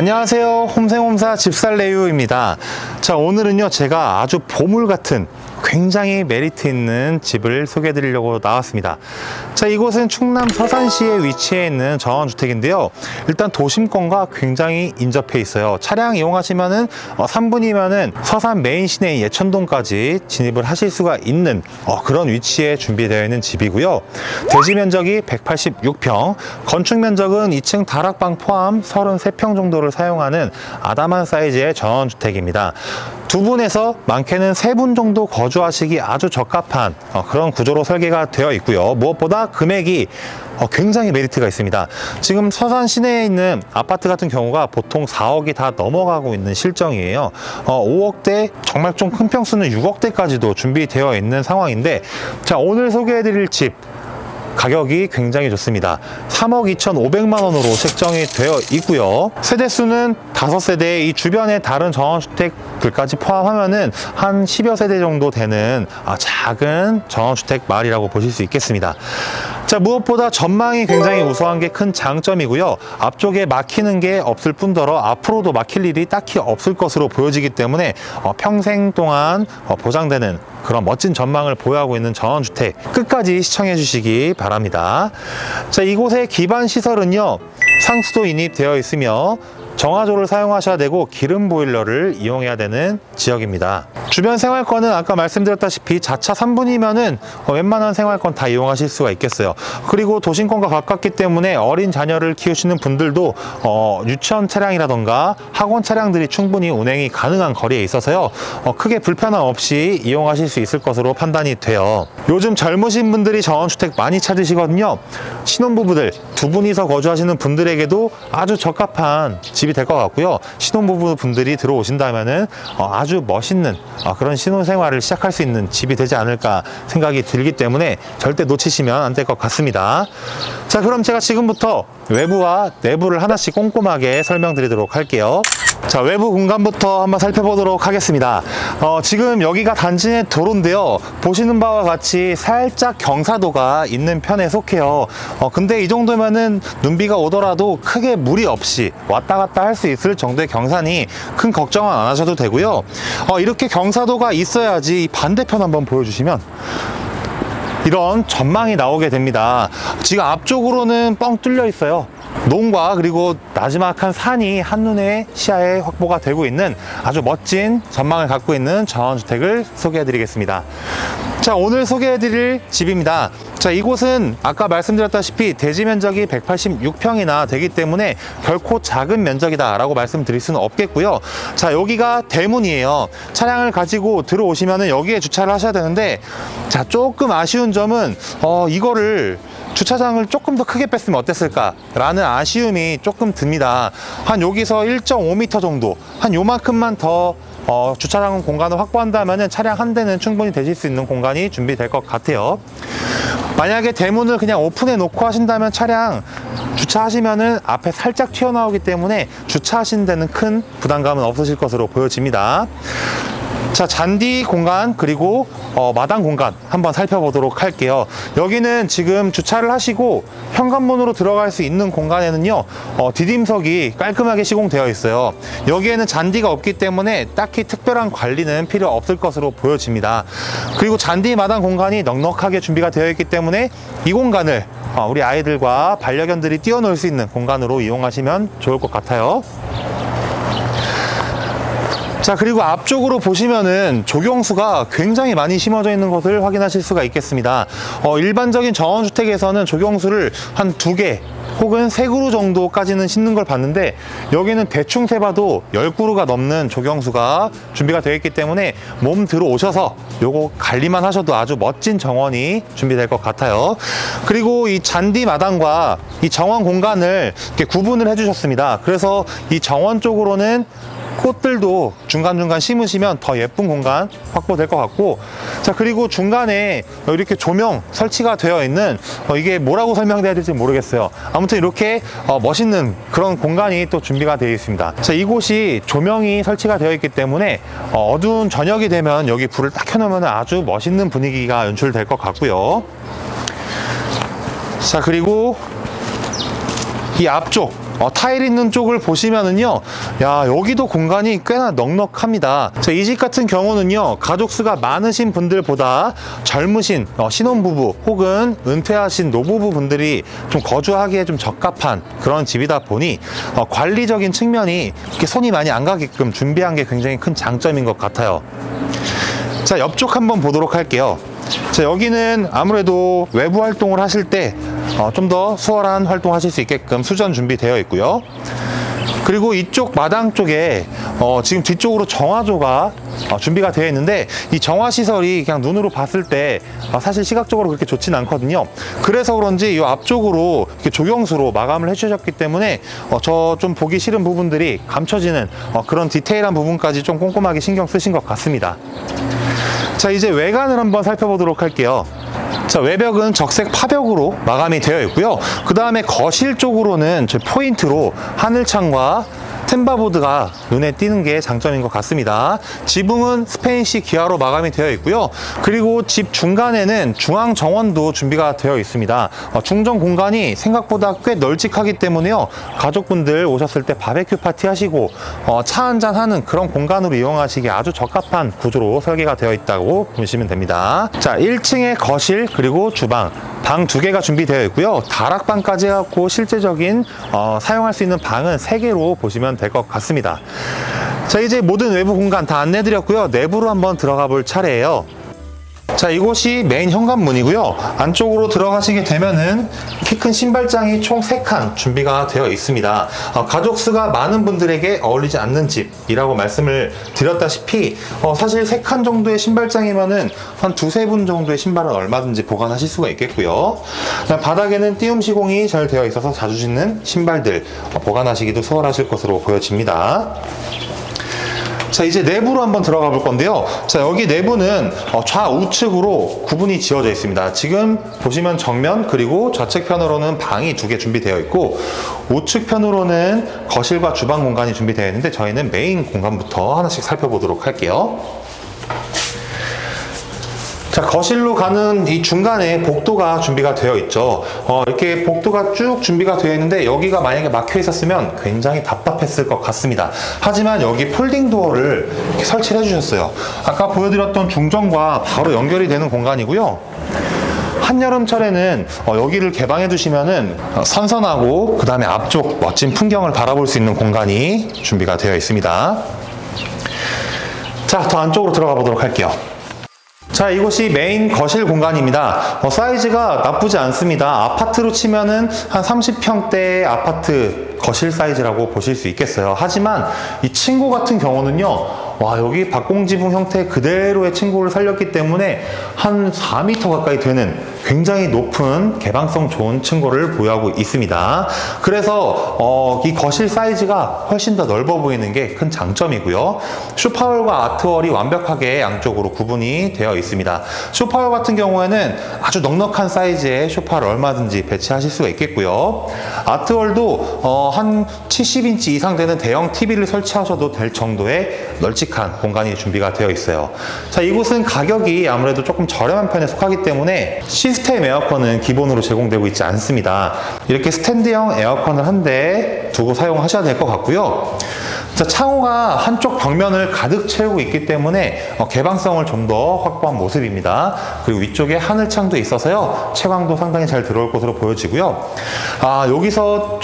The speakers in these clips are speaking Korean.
안녕하세요. 홈생홈사 집살레유입니다. 자, 오늘은요, 제가 아주 보물 같은 굉장히 메리트 있는 집을 소개해 드리려고 나왔습니다. 자, 이곳은 충남 서산시에 위치해 있는 정원주택인데요. 일단 도심권과 굉장히 인접해 있어요. 차량 이용하시면은 어, 3분이면은 서산 메인 시내 예천동까지 진입을 하실 수가 있는 어, 그런 위치에 준비되어 있는 집이고요. 대지 면적이 186평, 건축 면적은 2층 다락방 포함 33평 정도를 사용하는 아담한 사이즈의 전원주택입니다. 두 분에서 많게는 세 분 정도 거주하시기 아주 적합한 어, 그런 구조로 설계가 되어 있고요. 무엇보다 금액이 어, 굉장히 메리트가 있습니다. 지금 서산 시내에 있는 아파트 같은 경우가 보통 4억이 다 넘어가고 있는 실정이에요. 어, 5억대 정말 좀 큰 평수는 6억대까지도 준비되어 있는 상황인데 자 오늘 소개해드릴 집 가격이 굉장히 좋습니다. 3억 2,500만 원으로 책정이 되어 있고요. 세대 수는 5세대, 이 주변의 다른 정원주택들까지 포함하면은 한 10여 세대 정도 되는 아, 작은 정원주택 마을이라고 보실 수 있겠습니다. 자, 무엇보다 전망이 굉장히 우수한 게 큰 장점이고요. 앞쪽에 막히는 게 없을 뿐더러 앞으로도 막힐 일이 딱히 없을 것으로 보여지기 때문에 어, 평생 동안 어, 보장되는 그런 멋진 전망을 보유하고 있는 전원주택 끝까지 시청해 주시기 바랍니다. 자, 이곳의 기반 시설은요. 상수도 인입되어 있으며 정화조를 사용하셔야 되고 기름 보일러를 이용해야 되는 지역입니다. 주변 생활권은 아까 말씀드렸다시피 자차 3분이면은 어, 웬만한 생활권 다 이용하실 수가 있겠어요. 그리고 도심권과 가깝기 때문에 어린 자녀를 키우시는 분들도 어, 유치원 차량이라던가 학원 차량들이 충분히 운행이 가능한 거리에 있어서요. 어, 크게 불편함 없이 이용하실 수 있을 것으로 판단이 돼요. 요즘 젊으신 분들이 정원주택 많이 찾으시거든요. 신혼부부들 두 분이서 거주하시는 분들에게도 아주 적합한 집이 될 것 같고요. 신혼부부 분들이 들어오신다면은 어, 아주 멋있는 어, 그런 신혼생활을 시작할 수 있는 집이 되지 않을까 생각이 들기 때문에 절대 놓치시면 안 될 것 같습니다. 자, 그럼 제가 지금부터 외부와 내부를 하나씩 꼼꼼하게 설명드리도록 할게요. 자, 외부 공간부터 한번 살펴보도록 하겠습니다. 어, 지금 여기가 단지 내 도로인데요. 보시는 바와 같이 살짝 경사도가 있는 편에 속해요. 어, 근데 이 정도면은 눈비가 오더라도 크게 무리 없이 왔다 갔다 할 수 있을 정도의 경사니 큰 걱정은 안 하셔도 되고요. 어, 이렇게 경사도가 있어야지 이 반대편 한번 보여주시면 이런 전망이 나오게 됩니다. 지금 앞쪽으로는 뻥 뚫려 있어요. 농과 그리고 나지막한 산이 한눈에 시야에 확보가 되고 있는 아주 멋진 전망을 갖고 있는 전원주택을 소개해 드리겠습니다. 자, 오늘 소개해 드릴 집입니다. 자, 이곳은 아까 말씀드렸다시피 대지 면적이 186평이나 되기 때문에 결코 작은 면적이다라고 말씀드릴 수는 없겠고요. 자, 여기가 대문이에요. 차량을 가지고 들어오시면은 여기에 주차를 하셔야 되는데 자, 조금 아쉬운 점은 어, 이거를 주차장을 조금 더 크게 뺐으면 어땠을까라는 아쉬움이 조금 듭니다. 한 여기서 1.5m 정도, 한 요만큼만 더 어, 주차장 공간을 확보한다면 차량 한 대는 충분히 되실 수 있는 공간이 준비될 것 같아요. 만약에 대문을 그냥 오픈해 놓고 하신다면 차량 주차하시면은 앞에 살짝 튀어나오기 때문에 주차하신 데는 큰 부담감은 없으실 것으로 보여집니다. 자, 잔디 공간 그리고 어, 마당 공간 한번 살펴보도록 할게요. 여기는 지금 주차를 하시고 현관문으로 들어갈 수 있는 공간에는요, 어, 디딤석이 깔끔하게 시공되어 있어요. 여기에는 잔디가 없기 때문에 딱히 특별한 관리는 필요 없을 것으로 보여집니다. 그리고 잔디 마당 공간이 넉넉하게 준비가 되어 있기 때문에 이 공간을 어, 우리 아이들과 반려견들이 뛰어놀 수 있는 공간으로 이용하시면 좋을 것 같아요. 자 그리고 앞쪽으로 보시면은 조경수가 굉장히 많이 심어져 있는 것을 확인하실 수가 있겠습니다. 어, 일반적인 정원주택에서는 조경수를 한 두 개 혹은 세 그루 정도까지는 심는 걸 봤는데 여기는 대충 세봐도 열 그루가 넘는 조경수가 준비가 되어 있기 때문에 몸 들어오셔서 요거 관리만 하셔도 아주 멋진 정원이 준비될 것 같아요. 그리고 이 잔디 마당과 이 정원 공간을 이렇게 구분을 해주셨습니다. 그래서 이 정원 쪽으로는 꽃들도 중간중간 심으시면 더 예쁜 공간 확보될 것 같고 자 그리고 중간에 이렇게 조명 설치가 되어 있는 어, 이게 뭐라고 설명해야 될지 모르겠어요. 아무튼 이렇게 어, 멋있는 그런 공간이 또 준비가 되어 있습니다. 자 이곳이 조명이 설치가 되어 있기 때문에 어, 어두운 저녁이 되면 여기 불을 딱 켜놓으면 아주 멋있는 분위기가 연출될 것 같고요. 자 그리고 이 앞쪽 어, 타일 있는 쪽을 보시면은요, 야, 여기도 공간이 꽤나 넉넉합니다. 이집 같은 경우는요, 가족 수가 많으신 분들보다 젊으신 어, 신혼부부 혹은 은퇴하신 노부부 분들이 좀 거주하기에 좀 적합한 그런 집이다 보니 어, 관리적인 측면이 이렇게 손이 많이 안 가게끔 준비한 게 굉장히 큰 장점인 것 같아요. 자, 옆쪽 한번 보도록 할게요. 자, 여기는 아무래도 외부 활동을 하실 때 어, 좀 더 수월한 활동 하실 수 있게끔 수전 준비되어 있고요. 그리고 이쪽 마당 쪽에 어, 지금 뒤쪽으로 정화조가 어, 준비가 되어 있는데 이 정화 시설이 그냥 눈으로 봤을 때 어, 사실 시각적으로 그렇게 좋진 않거든요. 그래서 그런지 이 앞쪽으로 이렇게 조경수로 마감을 해주셨기 때문에 어, 저 좀 보기 싫은 부분들이 감춰지는 어, 그런 디테일한 부분까지 좀 꼼꼼하게 신경 쓰신 것 같습니다. 자 이제 외관을 한번 살펴보도록 할게요. 자 외벽은 적색 파벽으로 마감이 되어 있고요. 그 다음에 거실 쪽으로는 저 포인트로 하늘창과 템바보드가 눈에 띄는 게 장점인 것 같습니다. 지붕은 스페인식 기아로 마감이 되어 있고요. 그리고 집 중간에는 중앙 정원도 준비가 되어 있습니다. 어, 중정 공간이 생각보다 꽤 널찍하기 때문에요. 가족분들 오셨을 때 바베큐 파티 하시고 어, 차 한잔 하는 그런 공간으로 이용하시기에 아주 적합한 구조로 설계가 되어 있다고 보시면 됩니다. 자, 1층의 거실 그리고 주방 방 두 개가 준비되어 있고요. 다락방까지 해갖고 실제적인 어, 사용할 수 있는 방은 세 개로 보시면 될 것 같습니다. 자, 이제 모든 외부 공간 다 안내드렸고요. 내부로 한번 들어가 볼 차례예요. 자, 이곳이 메인 현관문이고요. 안쪽으로 들어가시게 되면은 키 큰 신발장이 총 3칸 준비가 되어 있습니다. 어, 가족 수가 많은 분들에게 어울리지 않는 집이라고 말씀을 드렸다시피 어, 사실 3칸 정도의 신발장이면은 한 두세 분 정도의 신발은 얼마든지 보관하실 수가 있겠고요. 바닥에는 띄움 시공이 잘 되어 있어서 자주 신는 신발들 어, 보관하시기도 수월하실 것으로 보여집니다. 자 이제 내부로 한번 들어가 볼 건데요. 자 여기 내부는 어, 좌우측으로 구분이 지어져 있습니다. 지금 보시면 정면 그리고 좌측 편으로는 방이 두 개 준비되어 있고 우측 편으로는 거실과 주방 공간이 준비되어 있는데 저희는 메인 공간부터 하나씩 살펴보도록 할게요 자, 거실로 가는 이 중간에 복도가 준비가 되어 있죠. 어, 이렇게 복도가 쭉 준비가 되어 있는데 여기가 만약에 막혀 있었으면 굉장히 답답했을 것 같습니다. 하지만 여기 폴딩 도어를 설치를 해주셨어요. 아까 보여드렸던 중정과 바로 연결이 되는 공간이고요. 한여름철에는 어, 여기를 개방해 두시면은 어, 선선하고 그 다음에 앞쪽 멋진 풍경을 바라볼 수 있는 공간이 준비가 되어 있습니다. 자, 더 안쪽으로 들어가 보도록 할게요. 자, 이곳이 메인 거실 공간입니다. 어, 사이즈가 나쁘지 않습니다. 아파트로 치면은 한 30평대의 아파트 거실 사이즈라고 보실 수 있겠어요. 하지만 이 친구 같은 경우는요, 와, 여기 박공지붕 형태 그대로의 층고를 살렸기 때문에 한 4m 가까이 되는 굉장히 높은 개방성 좋은 층고를 보유하고 있습니다. 그래서 어, 이 거실 사이즈가 훨씬 더 넓어 보이는 게 큰 장점이고요. 쇼파월과 아트월이 완벽하게 양쪽으로 구분이 되어 있습니다. 쇼파월 같은 경우에는 아주 넉넉한 사이즈의 쇼파를 얼마든지 배치하실 수가 있겠고요. 아트월도 어, 한 70인치 이상 되는 대형 TV를 설치하셔도 될 정도의 널찍한 공간이 준비가 되어 있어요. 자, 이곳은 가격이 아무래도 조금 저렴한 편에 속하기 때문에 시 스템 에어컨은 기본으로 제공되고 있지 않습니다. 이렇게 스탠드형 에어컨을 한 대 두고 사용하셔야 될 것 같고요. 자, 창호가 한쪽 벽면을 가득 채우고 있기 때문에 어, 개방성을 좀 더 확보한 모습입니다. 그리고 위쪽에 하늘창도 있어서요. 채광도 상당히 잘 들어올 것으로 보여지고요. 아, 여기서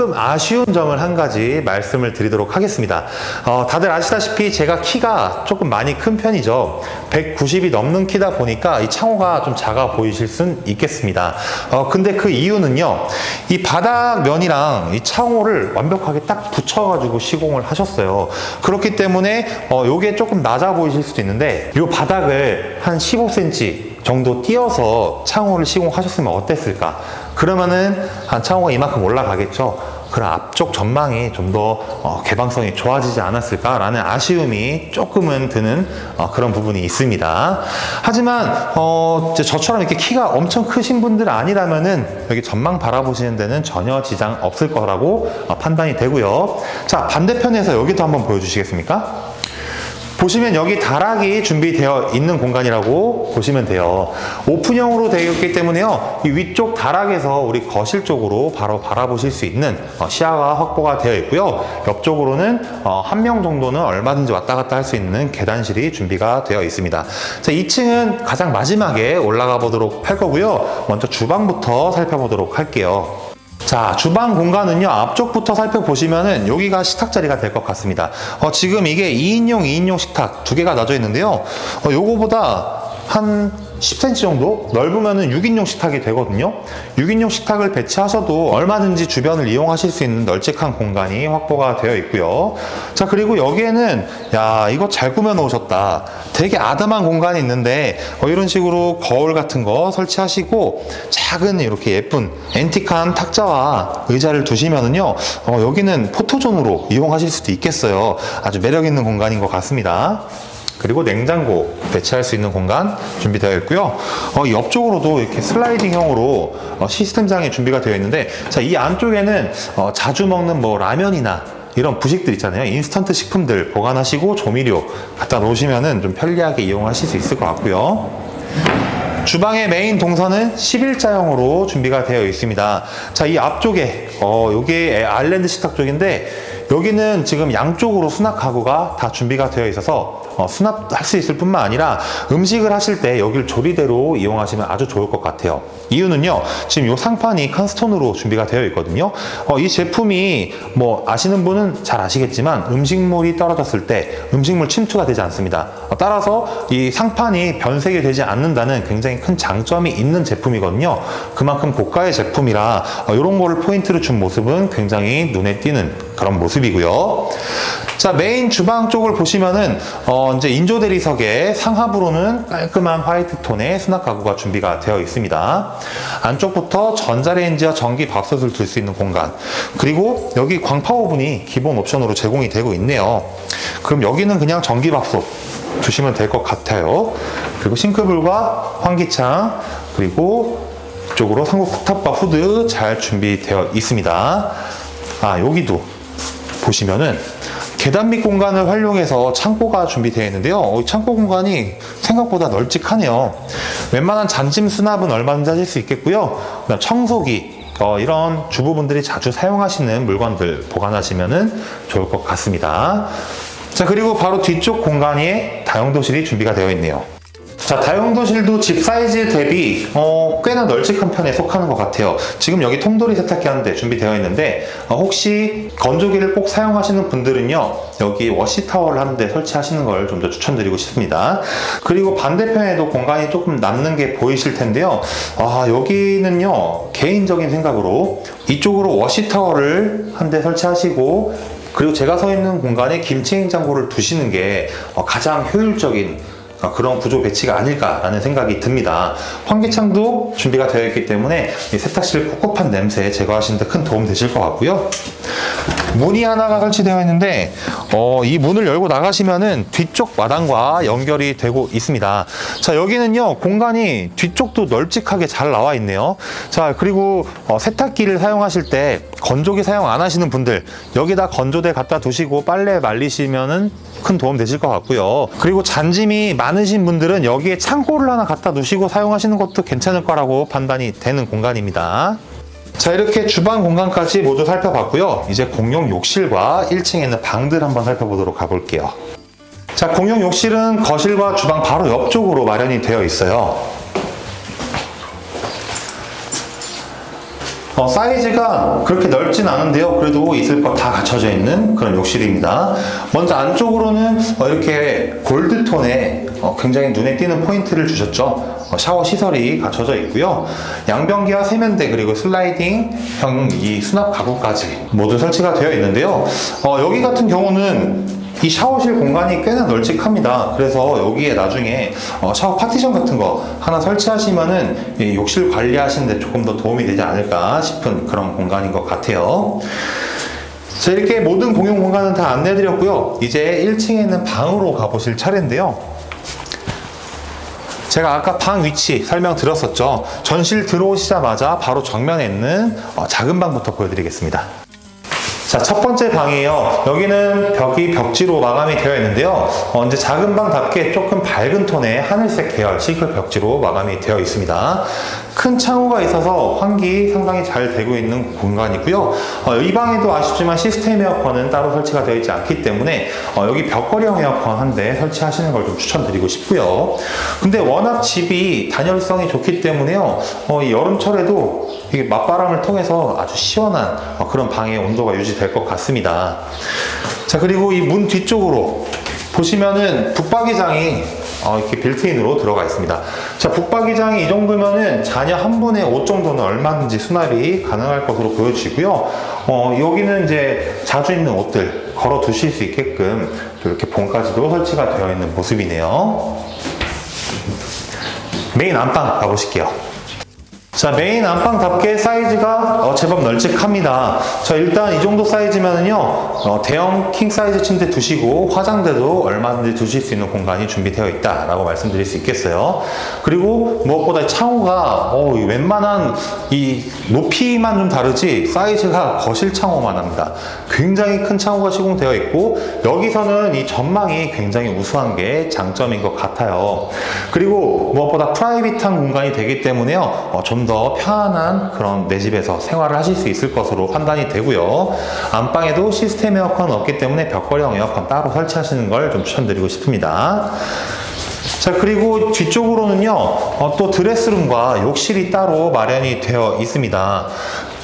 조금 아쉬운 점을 한 가지 말씀을 드리도록 하겠습니다. 어, 다들 아시다시피 제가 키가 조금 많이 큰 편이죠. 190이 넘는 키다 보니까 이 창호가 좀 작아 보이실 순 있겠습니다. 어, 근데 그 이유는요. 이 바닥면이랑 이 창호를 완벽하게 딱 붙여가지고 시공을 하셨어요. 그렇기 때문에 어, 요게 조금 낮아 보이실 수도 있는데 요 바닥을 한 15cm 정도 띄어서 창호를 시공하셨으면 어땠을까? 그러면은 한 창호가 이만큼 올라가겠죠. 그런 앞쪽 전망이 좀더 어, 개방성이 좋아지지 않았을까라는 아쉬움이 조금은 드는 어, 그런 부분이 있습니다. 하지만 어, 저처럼 이렇게 키가 엄청 크신 분들 아니라면은 여기 전망 바라보시는 데는 전혀 지장 없을 거라고 어, 판단이 되고요. 자 반대편에서 여기도 한번 보여주시겠습니까? 보시면 여기 다락이 준비되어 있는 공간이라고 보시면 돼요. 오픈형으로 되어 있기 때문에요. 이 위쪽 다락에서 우리 거실 쪽으로 바로 바라보실 수 있는 어, 시야가 확보가 되어 있고요. 옆쪽으로는 어, 한명 정도는 얼마든지 왔다 갔다 할 수 있는 계단실이 준비가 되어 있습니다. 자, 2층은 가장 마지막에 올라가 보도록 할 거고요. 먼저 주방부터 살펴보도록 할게요. 자, 주방 공간은요, 앞쪽부터 살펴보시면은 여기가 식탁 자리가 될 것 같습니다. 어, 지금 이게 2인용, 2인용 식탁 두 개가 놔져 있는데요. 어, 요거보다 한 10cm 정도 넓으면은 6인용 식탁이 되거든요. 6인용 식탁을 배치하셔도 얼마든지 주변을 이용하실 수 있는 널찍한 공간이 확보가 되어 있고요. 자, 그리고 여기에는 야, 이거 잘 꾸며 놓으셨다. 되게 아담한 공간이 있는데 어, 이런 식으로 거울 같은 거 설치하시고 작은 이렇게 예쁜 앤틱한 탁자와 의자를 두시면은요. 어, 여기는 포토존으로 이용하실 수도 있겠어요. 아주 매력 있는 공간인 것 같습니다. 그리고 냉장고 배치할 수 있는 공간 준비되어 있고요. 어, 옆쪽으로도 이렇게 슬라이딩형으로 어, 시스템장이 준비가 되어 있는데, 자, 이 안쪽에는 어, 자주 먹는 뭐 라면이나 이런 부식들 있잖아요. 인스턴트 식품들 보관하시고 조미료 갖다 놓으시면은 좀 편리하게 이용하실 수 있을 것 같고요. 주방의 메인 동선은 11자형으로 준비가 되어 있습니다. 자, 이 앞쪽에, 어, 요게 아일랜드 식탁 쪽인데, 여기는 지금 양쪽으로 수납 가구가 다 준비가 되어 있어서 어, 수납할 수 있을 뿐만 아니라 음식을 하실 때 여기를 조리대로 이용하시면 아주 좋을 것 같아요. 이유는요, 지금 이 상판이 칸스톤으로 준비가 되어 있거든요. 어, 이 제품이 뭐 아시는 분은 잘 아시겠지만 음식물이 떨어졌을 때 음식물 침투가 되지 않습니다. 어, 따라서 이 상판이 변색이 되지 않는다는 굉장히 큰 장점이 있는 제품이거든요. 그만큼 고가의 제품이라 어, 이런 거를 포인트로 준 모습은 굉장히 눈에 띄는 그런 모습이고요. 자, 메인 주방 쪽을 보시면은, 어, 이제 인조 대리석에 상하부로는 깔끔한 화이트 톤의 수납 가구가 준비가 되어 있습니다. 안쪽부터 전자레인지와 전기 밥솥을 둘 수 있는 공간. 그리고 여기 광파 오븐이 기본 옵션으로 제공이 되고 있네요. 그럼 여기는 그냥 전기 밥솥 두시면 될 것 같아요. 그리고 싱크볼과 환기창, 그리고 이쪽으로 삼국 쿡탑과 후드 잘 준비되어 있습니다. 아, 여기도 보시면은 계단 밑 공간을 활용해서 창고가 준비되어 있는데요. 어, 창고 공간이 생각보다 널찍하네요. 웬만한 잔짐 수납은 얼마든지 하실 수 있겠고요. 청소기, 어, 이런 주부분들이 자주 사용하시는 물건들 보관하시면 좋을 것 같습니다. 자, 그리고 바로 뒤쪽 공간에 다용도실이 준비가 되어 있네요. 자, 다용도실도 집 사이즈 대비 어, 꽤나 널찍한 편에 속하는 것 같아요. 지금 여기 통돌이 세탁기 하는데 준비되어 있는데 어, 혹시 건조기를 꼭 사용하시는 분들은요 여기 워시 타워를 하는데 설치하시는 걸 좀 더 추천드리고 싶습니다. 그리고 반대편에도 공간이 조금 남는 게 보이실 텐데요. 아 여기는요 개인적인 생각으로 이쪽으로 워시 타워를 한 대 설치하시고 그리고 제가 서 있는 공간에 김치 냉장고를 두시는 게 어, 가장 효율적인 어, 그런 구조 배치가 아닐까라는 생각이 듭니다. 환기창도 준비가 되어 있기 때문에 이 세탁실 꿉꿉한 냄새 제거하시는 데 큰 도움 되실 것 같고요. 문이 하나가 설치되어 있는데 어, 이 문을 열고 나가시면은 뒤쪽 마당과 연결이 되고 있습니다. 자 여기는요 공간이 뒤쪽도 널찍하게 잘 나와 있네요. 자 그리고 어, 세탁기를 사용하실 때 건조기 사용 안 하시는 분들 여기다 건조대 갖다 두시고 빨래 말리시면은 큰 도움 되실 것 같고요. 그리고 잔짐이 많으신 분들은 여기에 창고를 하나 갖다 두시고 사용하시는 것도 괜찮을 거라고 판단이 되는 공간입니다. 자 이렇게 주방 공간까지 모두 살펴봤고요. 이제 공용 욕실과 1층에 있는 방들 한번 살펴보도록 가볼게요. 자 공용 욕실은 거실과 주방 바로 옆쪽으로 마련이 되어 있어요. 어, 사이즈가 그렇게 넓진 않은데요. 그래도 있을 것 다 갖춰져 있는 그런 욕실입니다. 먼저 안쪽으로는 어, 이렇게 골드톤의 어, 굉장히 눈에 띄는 포인트를 주셨죠 어, 샤워 시설이 갖춰져 있고요. 양변기와 세면대 그리고 슬라이딩형 이 수납 가구까지 모두 설치가 되어 있는데요. 어, 여기 같은 경우는 이 샤워실 공간이 꽤나 널찍합니다. 그래서 여기에 나중에 어, 샤워 파티션 같은 거 하나 설치하시면은 이 욕실 관리하시는데 조금 더 도움이 되지 않을까 싶은 그런 공간인 것 같아요. 자, 이렇게 모든 공용 공간은 다 안내드렸고요. 이제 1층에 있는 방으로 가보실 차례인데요. 제가 아까 방 위치 설명 드렸었죠. 전실 들어오시자마자 바로 정면에 있는 어, 작은 방부터 보여드리겠습니다. 자, 첫 번째 방이에요. 여기는 벽이 벽지로 마감이 되어 있는데요. 어, 이제 작은 방답게 조금 밝은 톤의 하늘색 계열 시클 벽지로 마감이 되어 있습니다. 큰 창호가 있어서 환기 상당히 잘 되고 있는 공간이고요. 어, 이 방에도 아쉽지만 시스템 에어컨은 따로 설치가 되어 있지 않기 때문에 어, 여기 벽걸이형 에어컨 한 대 설치하시는 걸 좀 추천드리고 싶고요. 근데 워낙 집이 단열성이 좋기 때문에요. 어, 이 여름철에도 이게 맞바람을 통해서 아주 시원한 어, 그런 방의 온도가 유지될 것 같습니다. 자 그리고 이 문 뒤쪽으로 보시면은 북박이장이 어, 이렇게 빌트인으로 들어가 있습니다. 자, 북박이장이 이 정도면은 자녀 한 분의 옷 정도는 얼마든지 수납이 가능할 것으로 보여지고요. 어, 여기는 이제 자주 입는 옷들 걸어 두실 수 있게끔 이렇게 봉까지도 설치가 되어 있는 모습이네요. 메인 안방 가보실게요. 자, 메인 안방답게 사이즈가 어, 제법 널찍합니다. 자, 일단 이 정도 사이즈면은요, 어, 대형 킹 사이즈 침대 두시고 화장대도 얼마든지 두실 수 있는 공간이 준비되어 있다 라고 말씀드릴 수 있겠어요. 그리고 무엇보다 창호가 어, 이 웬만한 이 높이만 좀 다르지 사이즈가 거실 창호만 합니다. 굉장히 큰 창호가 시공되어 있고 여기서는 이 전망이 굉장히 우수한 게 장점인 것 같아요. 그리고 무엇보다 프라이빗한 공간이 되기 때문에요. 어, 좀 더 편안한 그런 내 집에서 생활을 하실 수 있을 것으로 판단이 되고요. 안방에도 시스템 에어컨 없기 때문에 벽걸이형 에어컨 따로 설치하시는 걸 좀 추천드리고 싶습니다. 자 그리고 뒤쪽으로는요 어, 또 드레스룸과 욕실이 따로 마련이 되어 있습니다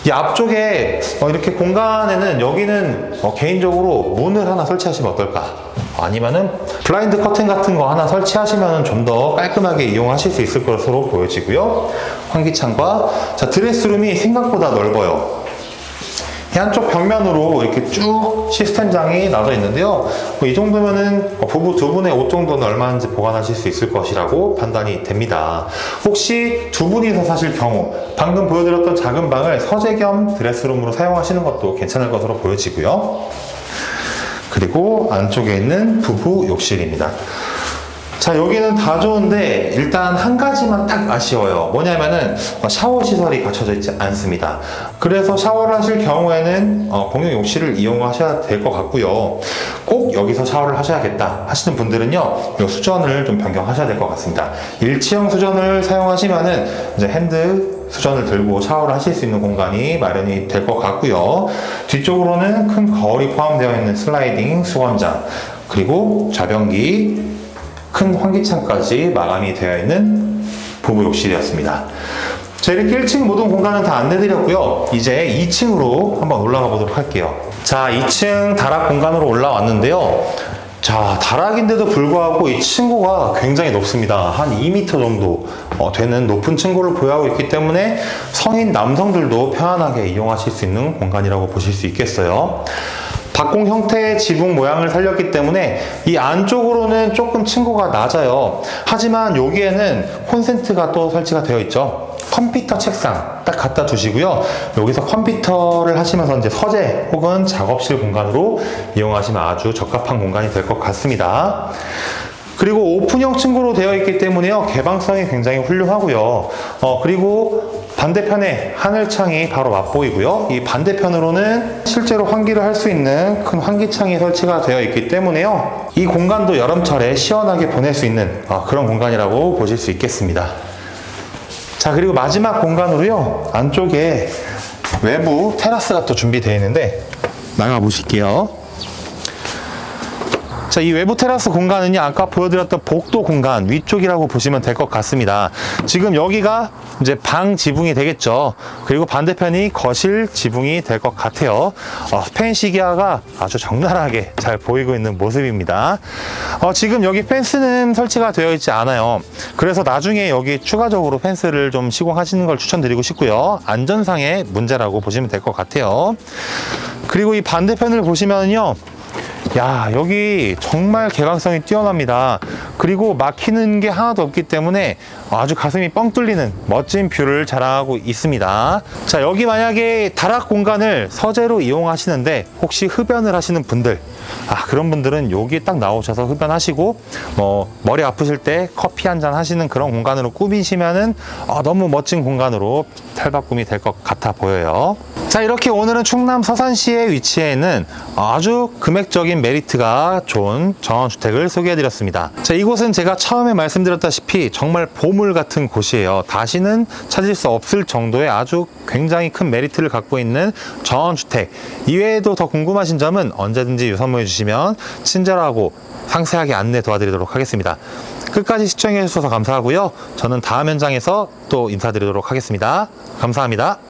이 앞쪽에 어, 이렇게 공간에는 여기는 어, 개인적으로 문을 하나 설치하시면 어떨까? 아니면은 블라인드 커튼 같은 거 하나 설치하시면 좀 더 깔끔하게 이용하실 수 있을 것으로 보여지고요. 환기창과 자 드레스룸이 생각보다 넓어요 이 한쪽 벽면으로 이렇게 쭉 시스템장이 나져 있는데요. 뭐이 정도면은 부부 두 분의 옷 정도는 얼마든지 보관하실 수 있을 것이라고 판단이 됩니다. 혹시 두 분이서 사실 경우 방금 보여드렸던 작은 방을 서재 겸 드레스룸으로 사용하시는 것도 괜찮을 것으로 보여지고요. 그리고 안쪽에 있는 부부 욕실입니다. 자 여기는 다 좋은데 일단 한 가지만 딱 아쉬워요. 뭐냐면은 샤워 시설이 갖춰져 있지 않습니다. 그래서 샤워를 하실 경우에는 어, 공용 욕실을 이용하셔야 될 것 같고요. 꼭 여기서 샤워를 하셔야겠다 하시는 분들은요 이 수전을 좀 변경하셔야 될 것 같습니다. 일치형 수전을 사용하시면은 이제 핸드 수전을 들고 샤워를 하실 수 있는 공간이 마련이 될 것 같고요. 뒤쪽으로는 큰 거울이 포함되어 있는 슬라이딩 수건장 그리고 좌변기 큰 환기창까지 마감이 되어 있는 부부 욕실이었습니다. 자, 이렇게 1층 모든 공간은 다 안내드렸고요. 이제 2층으로 한번 올라가 보도록 할게요. 자, 2층 다락 공간으로 올라왔는데요. 자, 다락인데도 불구하고 이 층고가 굉장히 높습니다. 한 2m 정도 어, 되는 높은 층고를 보유하고 있기 때문에 성인 남성들도 편안하게 이용하실 수 있는 공간이라고 보실 수 있겠어요. 박공 형태의 지붕 모양을 살렸기 때문에 이 안쪽으로는 조금 층고가 낮아요. 하지만 여기에는 콘센트가 또 설치가 되어 있죠. 컴퓨터 책상 딱 갖다 두시고요. 여기서 컴퓨터를 하시면서 이제 서재 혹은 작업실 공간으로 이용하시면 아주 적합한 공간이 될 것 같습니다. 그리고 오픈형 층고로 되어 있기 때문에요. 개방성이 굉장히 훌륭하고요. 어, 그리고 반대편에 하늘창이 바로 맛보이고요. 이 반대편으로는 실제로 환기를 할 수 있는 큰 환기창이 설치가 되어 있기 때문에요. 이 공간도 여름철에 시원하게 보낼 수 있는 어, 그런 공간이라고 보실 수 있겠습니다. 자, 그리고 마지막 공간으로요. 안쪽에 외부 테라스가 또 준비되어 있는데 나가 보실게요. 자, 이 외부 테라스 공간은요, 아까 보여드렸던 복도 공간 위쪽이라고 보시면 될 것 같습니다. 지금 여기가 이제 방 지붕이 되겠죠. 그리고 반대편이 거실 지붕이 될 것 같아요. 어, 펜시 기아가 아주 적나라하게 잘 보이고 있는 모습입니다. 어, 지금 여기 펜스는 설치가 되어 있지 않아요. 그래서 나중에 여기 추가적으로 펜스를 좀 시공하시는 걸 추천드리고 싶고요. 안전상의 문제라고 보시면 될 것 같아요. 그리고 이 반대편을 보시면요. 야 여기 정말 개방성이 뛰어납니다. 그리고 막히는 게 하나도 없기 때문에 아주 가슴이 뻥 뚫리는 멋진 뷰를 자랑하고 있습니다. 자 여기 만약에 다락 공간을 서재로 이용하시는데 혹시 흡연을 하시는 분들 아 그런 분들은 여기 딱 나오셔서 흡연하시고 뭐 머리 아프실 때 커피 한 잔 하시는 그런 공간으로 꾸미시면은 아, 너무 멋진 공간으로 탈바꿈이 될 것 같아 보여요 자 자, 이렇게 오늘은 충남 서산시에 위치해 있는 아주 금액적인 메리트가 좋은 정원주택을 소개해 드렸습니다. 자, 이곳은 제가 처음에 말씀드렸다시피 정말 보물 같은 곳이에요. 다시는 찾을 수 없을 정도의 아주 굉장히 큰 메리트를 갖고 있는 정원주택. 이외에도 더 궁금하신 점은 언제든지 유선문해 주시면 친절하고 상세하게 안내 도와드리도록 하겠습니다. 끝까지 시청해 주셔서 감사하고요. 저는 다음 현장에서 또 인사드리도록 하겠습니다. 감사합니다.